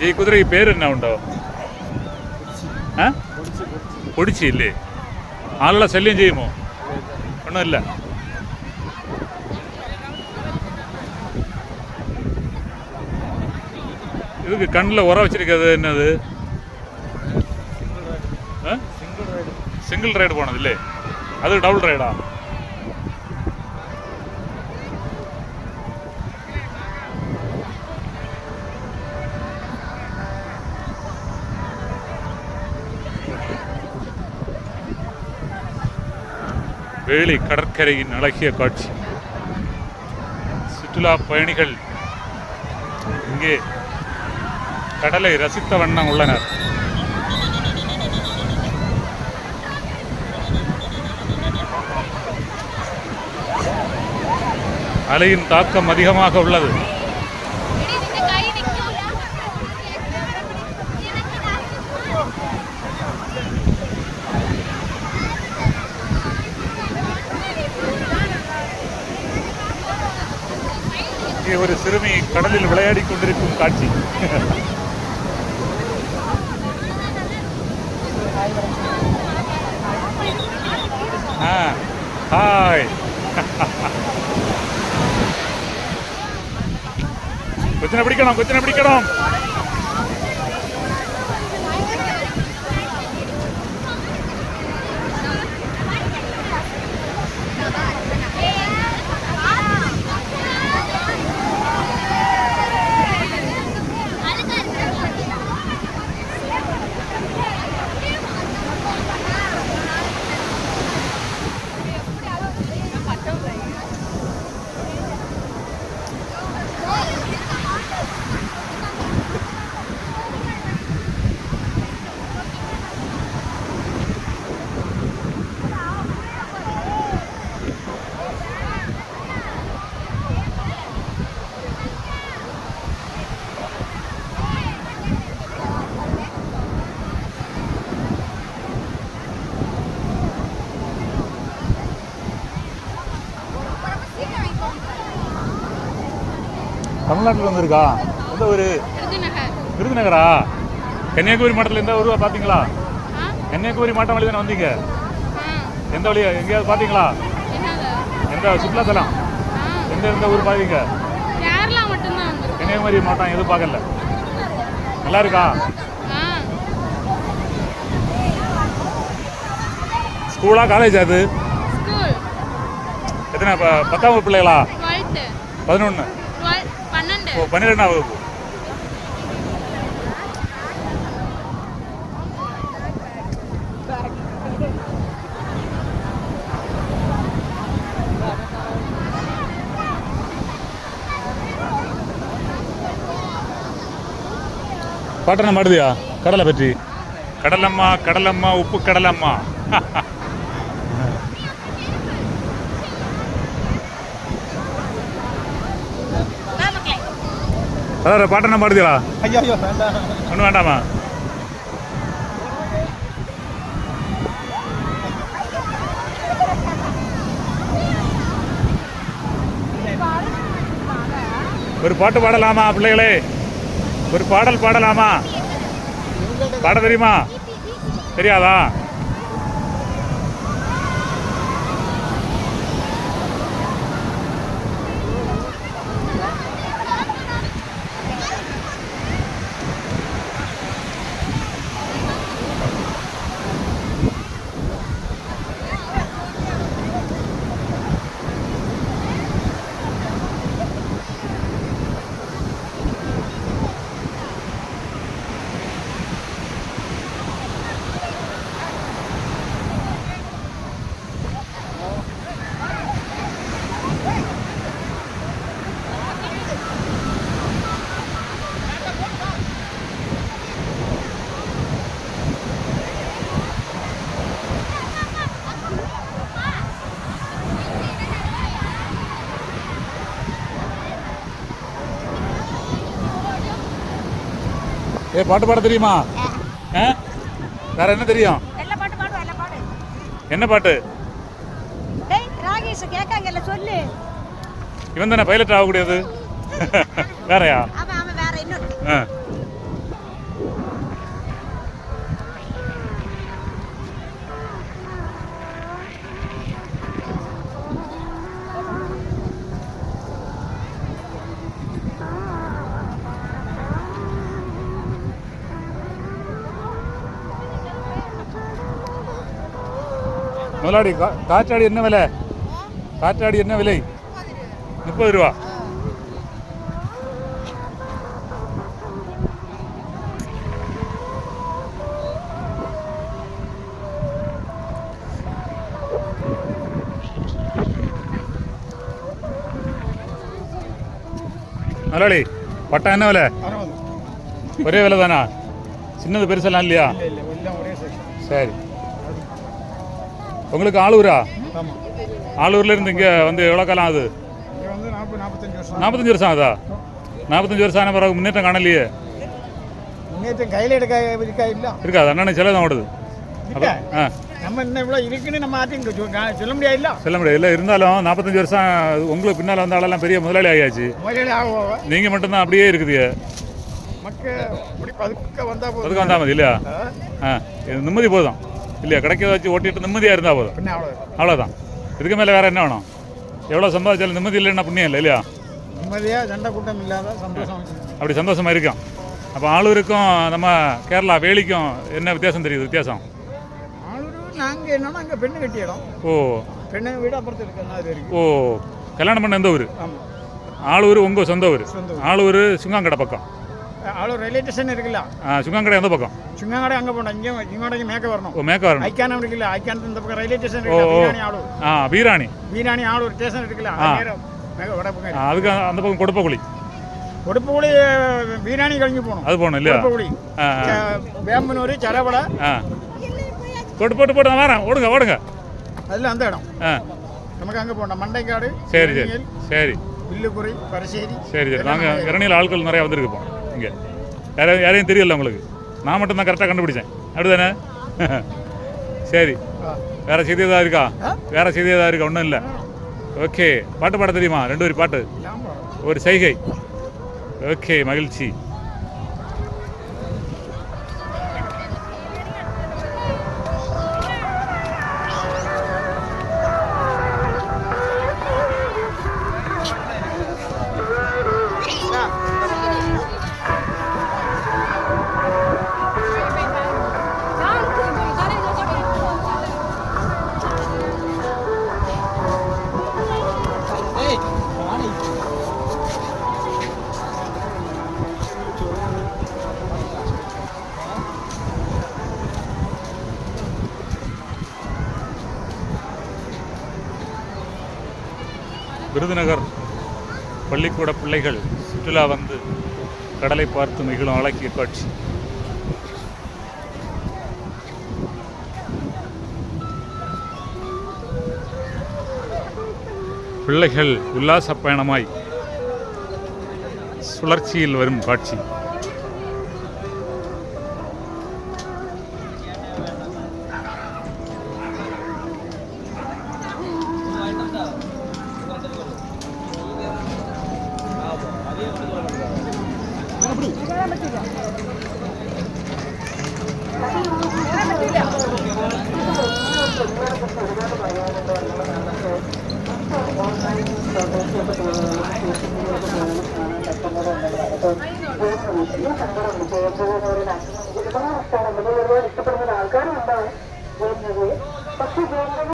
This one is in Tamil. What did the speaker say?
ഈ കുതിരയ്ക്ക് പേരെന്നാ ഉണ്ടോ ആ പൊടിച്ചില്ലേ ആളുടെ ശല്യം ചെയ്യുമോ ഒന്നുമില്ല இதுக்கு கண்ணில் உரம் வச்சிருக்கிறது என்னது சிங்கிள் ரைடு போனது இல்லே அது டபுள் ரைடா வேலி கடற்கரையின் அழகிய காட்சி. சுற்றுலா பயணிகள் இங்கே கடலை ரசித்த வண்ணம் உள்ளனர். அலையின் தாக்கம் அதிகமாக உள்ளது. இங்கே ஒரு சிறுமி கடலில் விளையாடிக் கொண்டிருக்கும் காட்சி. ஆ ஹாய் கொச்சனை பிடிக்கணும் கொச்சனை பிடிக்கணும். தமிழ்நாட்டில் வந்திருக்கா? எந்த ஊர்? விருதுநகர். கன்னியாகுமரி மாவட்டத்தில் எந்த ஊருவா பார்த்தீங்களா கன்னியாகுமரி மாவட்டம் வழி தானே வந்தீங்க எந்த வழியா? எங்கேயாவது பார்த்தீங்களா எந்த சுற்றுலாத்தலம் எந்த எந்த ஊர் பார்த்தீங்க கன்னியாகுமரி மாவட்டம் எதுவும் பார்க்கல. நல்லா இருக்கா? ஸ்கூலா காலேஜ் அது? எத்தனை பத்தாம் வகுப்பு பிள்ளைகளா? பதினொன்று பன்னிரெண்டாம் வகுப்பு. பாட்டனை மாடுதியா கடலை பற்றி. கடலம்மா கடலம்மா உப்பு கடலம்மா. அதான் ஐயோ ஐயோ வேண்டாம். ஒன்றும் வேண்டாமா? ஒரு பாட்டு பாடலாமா பிள்ளைகளே? ஒரு பாடல் பாடலாமா? பாட தெரியுமா? தெரியாதா? ஏ பாட்டு பாட தெரியுமா? வேற என்ன தெரியும்? என்ன பாட்டு? இவன் தானே பைலட் ஆகக்கூடியது? வேறயா? முதலாளி காற்றாடி என்ன விலை? காற்றாடி என்ன விலை? முப்பது ரூபா. முதலாளி பட்டம் என்ன விலை? ஒரே விலை தானா சின்னது பெருசெல்லாம் இல்லையா? சரி. உங்களுக்கு ஆளூர்ல இருந்து இங்கே வந்து எவ்வளோ காலம் ஆகுது? இங்கே வந்து நாற்பது நாற்பத்தஞ்சு வருஷம் ஆகுதா? நாற்பத்தஞ்சு வருஷம் ஆன பிறகு முன்னேற்றம் காணலையே? முன்னேற்றம் கையில் எடுக்க இருக்கா இல்லை? இருக்காது அண்ணன் செலவு தான் ஓடுது. ஆ. நம்ம இன்னும் இவ்வளோ இருக்குன்னு நம்ம ஆட்டி சொல்ல முடியாது இல்லை? சொல்ல முடியாது. இல்லை இருந்தாலும் நாற்பத்தஞ்சு வருஷம் உங்களுக்கு பின்னால் வந்த ஆளெல்லாம் பெரிய முதலாளி ஆகியாச்சு முதலாளி ஆகுவோம் நீங்கள் மட்டும்தான் அப்படியே இருக்குது மக்கள் இப்படி பதுக்க வந்தால் அதுக்கு போதும் வந்தா மதி இல்லையா? ஆ, நிம்மதி போதும். இல்லையா? கிடைக்கிறத வச்சு ஓட்டிட்டு நிம்மதியாக இருந்தால் போதும். அவ்வளோதான் இதுக்கு மேலே வேறு என்ன வேணும்? எவ்வளோ சம்பாதிச்சாலும் நிம்மதி இல்லைன்னா புண்ணியம் இல்லை இல்லையா? நிம்மதியாக சண்டை கூட்டம் இல்லாத சந்தோஷம். அப்படி சந்தோஷமா இருக்கும். அப்போ ஆளூருக்கும் நம்ம கேரளா வேலிக்கும் என்ன வித்தியாசம் தெரியுது? வித்தியாசம்? நாங்கள் என்னன்னா அங்கே பெண்ணு கட்டி இடம். ஓ. பெண்ணு வீடு அப்புறத்து இருக்கு. ஓ. கல்யாணம் பண்ண எந்த ஊர்? ஆமாம் ஆளூர் உங்கள் சொந்த ஊர்? சொந்த ஊர். ஆளூர் சுங்காங்கடை பக்கம். ஆளூர் ரயில்வே ஸ்டேஷன் இருக்குல்ல சுங்காங்கடை எந்த பக்கம் சுங்கங்கடை அங்கே போகணும் இங்கே இங்கோடைக்கு மேக்க வரணும் ஓ மேக்க வரணும் ஐக்கானம் இருக்குல்ல ஐக்கானத்து இந்த பக்கம் ரயில்வே ஸ்டேஷன் இருக்குல்ல ஓ வீராணி ஆளூர் ஆ வீராணி வீராணி ஆளூர் ஸ்டேஷன் இருக்குல்ல அதுக்கு அந்த பக்கம் போகணும் போகணும் இல்லையா கொடுப்புக்குழி ஆ ஆ, வேம்பனூர் சரவடை ஆ போட்டு போட்டு போட்டு நான் வரேன் ஓடுங்க ஓடுங்க அதில் அந்த இடம் ஆ நமக்கு அங்கே போகணும் மண்டைக்காடு சரி சரி இரணியல், சரி வில்லுக்குறை பரசேரி சரி சரி நாங்கள் இரணியில் ஆட்கள் நிறையா வந்திருக்கு இப்போ இங்கே. யாரையும் யாரையும் தெரியல உங்களுக்கு. நான் மட்டும் தான் கரெக்டாக கண்டுபிடிச்சேன். அப்படிதானே? சரி. வேற செய்தி ஏதாவது இருக்கா? வேற செய்தி ஏதாவது இருக்கா? ஒன்றும் இல்லை. ஓகே. பாட்டு பாட தெரியுமா? ரெண்டு ஒரு பாட்டு. ஒரு செய்கை ஓகே மகிழ்ச்சி. விருதுநகர் பள்ளிக்கூட பிள்ளைகள் சுற்றுலா வந்து கடலை பார்த்து மிகவும் அழகிய காட்சி. பிள்ளைகள் உல்லாச பயணமாய் சுழற்சியில் வரும் காட்சி.